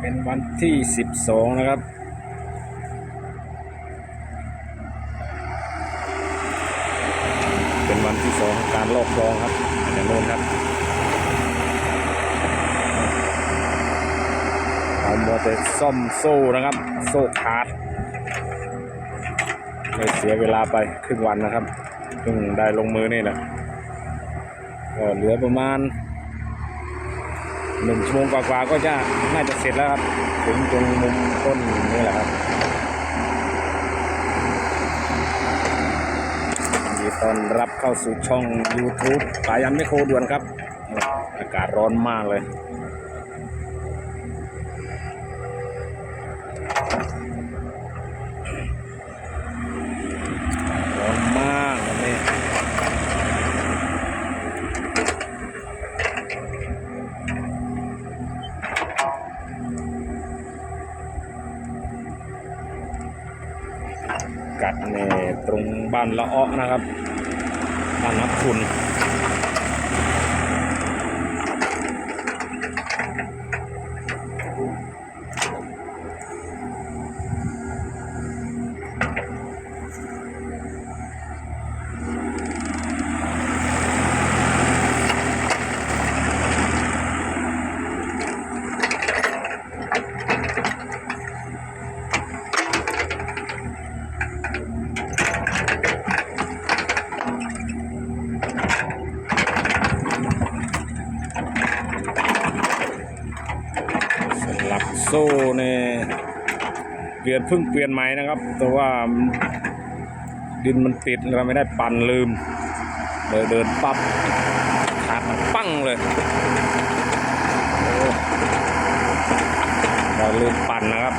เป็นวันที่ 12 นะครับ เป็นวันที่สองการลอกคลองครับอันนี้โน่นครับเอาโมเตซ่อมโซ่นะครับ โซ่ขาดเลยเสียเวลาไปครึ่งวันนะครับเพิ่งได้ลงมือนี่แหละก็เหลือประมาณ หนึ่งชั่วโมงกว่าๆก็จะน่าจะเสร็จแล้วครับถึงตรงมุมต้นนี่แหละครับยินดีต้อนรับเข้าสู่ช่อง YouTube ปายันไม่โคด่วนครับ อากาศร้อนมากเลย ตรงบ้านละอ้อนะครับบ้านนับคุณ สลับโซ่เนี่ย เปลี่ยนเพิ่งเปลี่ยนใหม่นะครับ แต่ว่าดินมันติดเราไม่ได้ปั่นลืมเลยเดินปั๊บขาดมันปั้งเลยเราลืมปั่นนะครับ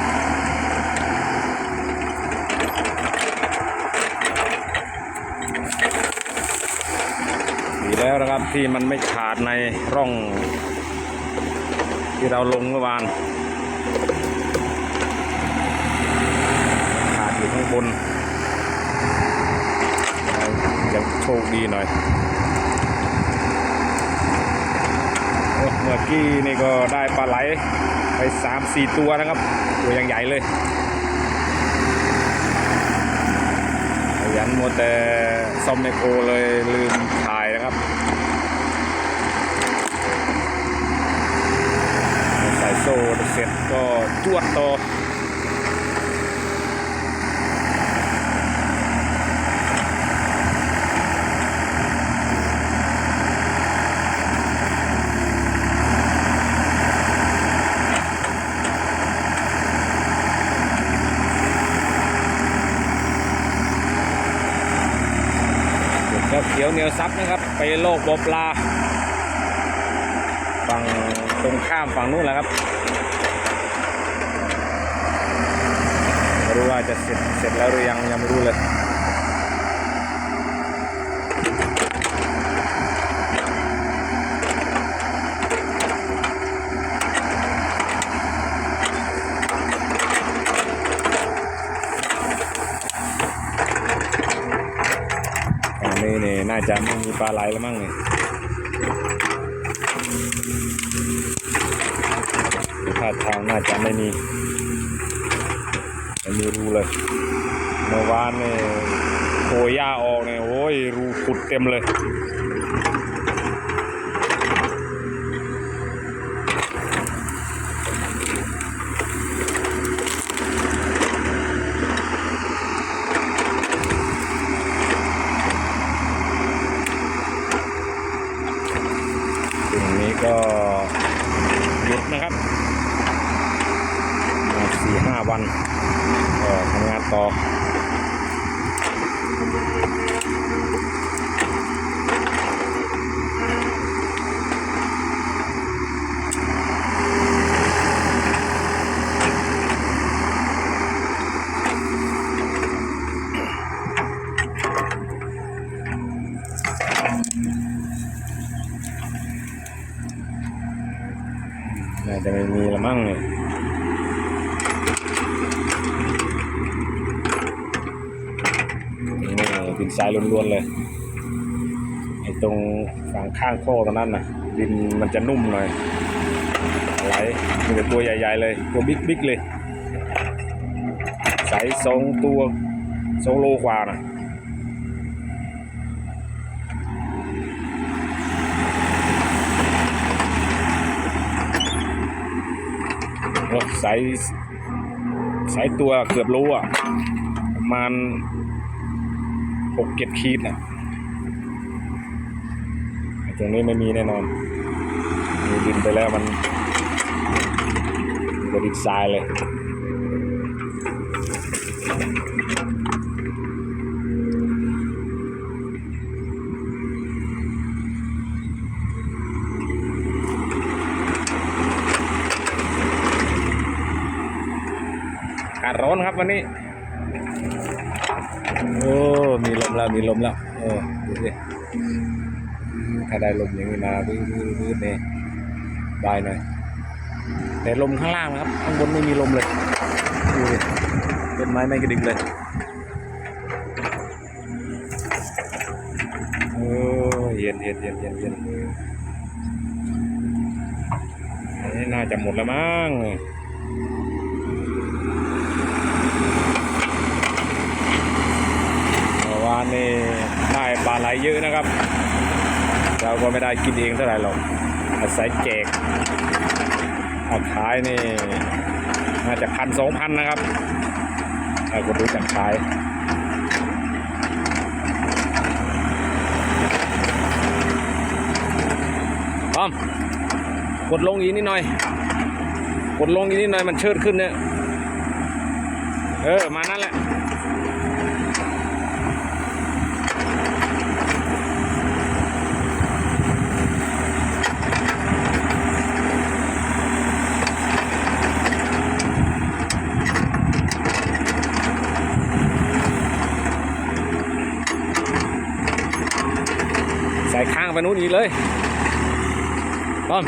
ดีแล้วนะครับที่มันไม่ขาดในร่องที่เราลงเมื่อวาน ขาด อยู่ข้างบนยังโชคดีหน่อย เมื่อกี้นี่ก็ได้ปลาไหลไปสามสี่ตัวนะครับ ตัวยังใหญ่เลยยันมัวแต่ซ่อมไมโคเลยลืมถ่ายนะครับใส่โซ่เสร็จก็จวดต่อ ก็เขียวเหนียวซับนะครับ ไปโลกบปลา ฝั่งตรงข้ามฝั่งนู้นแหละครับไม่รู้ว่าจะเสร็จเสร็จแล้วหรือยังยังไม่รู้เลย ตอนนี้นี่น่าจะไม่มี ปลาไหลแล้วมั้งนี่ยท่าทางน่าจะไม่มีไม่มีรูเลยเมื่อวานเนี่โหหญ้าออกเนี่ยโอ้ยรูขุดเต็มเลย ตรงนี้ก็หยุดนะครับมาสี่ห้าวันก็ทำงานต่อ น่าจะไม่มีละมั้งเนี่ยนี่ ดินทรายล้วนๆเลยไอ้ตรงฝั่งข้างโค้ตรงนั้นนะดินมันจะนุ่มหน่อยไหลมีแต่ตัวใหญ่ ๆ เลย ตัวบิ๊กๆเลยใสสองตัวสองโลกว่านะโอ้ใสใสตัวเกือบโลอะประมาณ หกเจ็ดขีดนะตรงนี้ไม่มีแน่นอน มีดินไปแล้วมันบดินทรายเลยอากาศร้อนครับวันนี้ มีลมแล้วมีลมแล้วโอ้ดูสิถ้าได้ลมอย่างนี้มาบื้อบื้อบื้อเนี่ยได้หน่อยแต่ลมข้างล่างนะครับ ข้างบนไม่มีลมเลยดูดิต้นไม้ไม่กระดิกเลยโอ้เย็นเย็นเย็นเย็นเย็นอันนี้น่าจะหมดแล้วมั้ง เมื่อ วานนี่ได้ปลาไหลเยอะนะครับ เราก็ไม่ได้กินเองเท่าไหร่หรอกอาศัยแจกเอาขายนี่น่าจะพันสองพันนะครับเราก็รู้จักขายพร้อมกดลงอีกนิดหน่อย กดลงอีกนิดหน่อยมันเชิดขึ้นเนี่ย เออ มานั่นแหละ ไปนู้นอีกเลยป้อม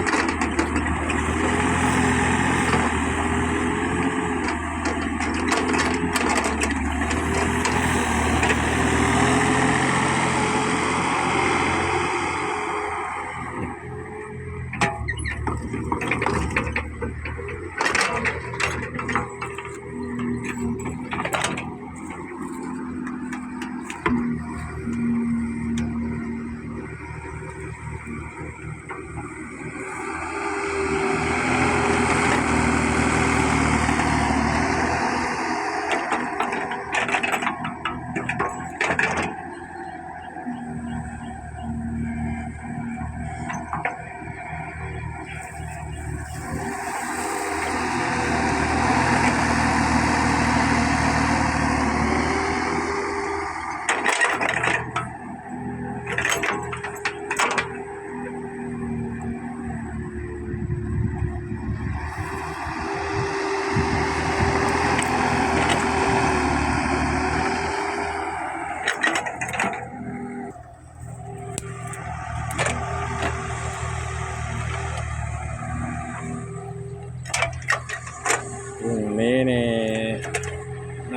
พรุ่งนี้นี่น่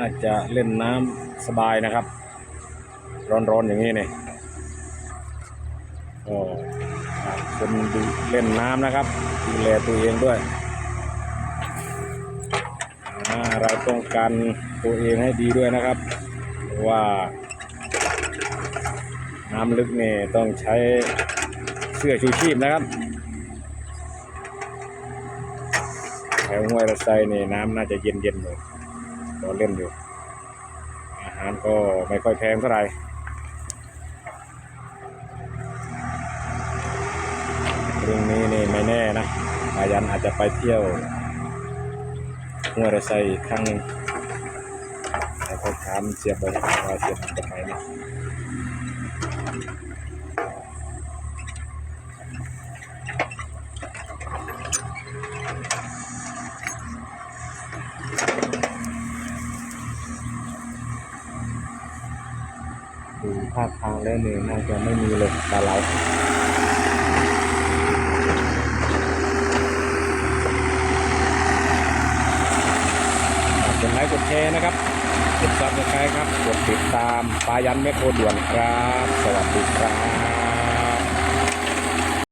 าจะเล่นน้ำสบายนะครับ ร้อนๆอย่างนี้นี่ก็คนดูเล่นน้ำนะครับดูแลตัวเองด้วยเราต้องการตัวเองให้ดีด้วยนะครับว่า น้ำลึกนี่ต้องใช้เสื้อชูชีพนะครับแถวห้วยระไซนี่น้ำน่าจะเย็นเย็นๆอย ตอนเล่นอยู่ อาหารก็ไม่ค่อยแพงเท่าไหร่เรื่องนี้นี่ไม่แน่นะอายันอาจจะไปเที่ยวห้วยระไซอีกครั้งนึงแต่เขาถามเสียบไปว่าเสียบตรงไหน ภาคทางแล้วนี่น่าจะไม่มีเลยปลาเหลาฝากกดไลค์กดแชร์นะครับกดซับสไครต์ครับ กดติดตามปายันแม่โคด่วนครับ สวัสดีครับ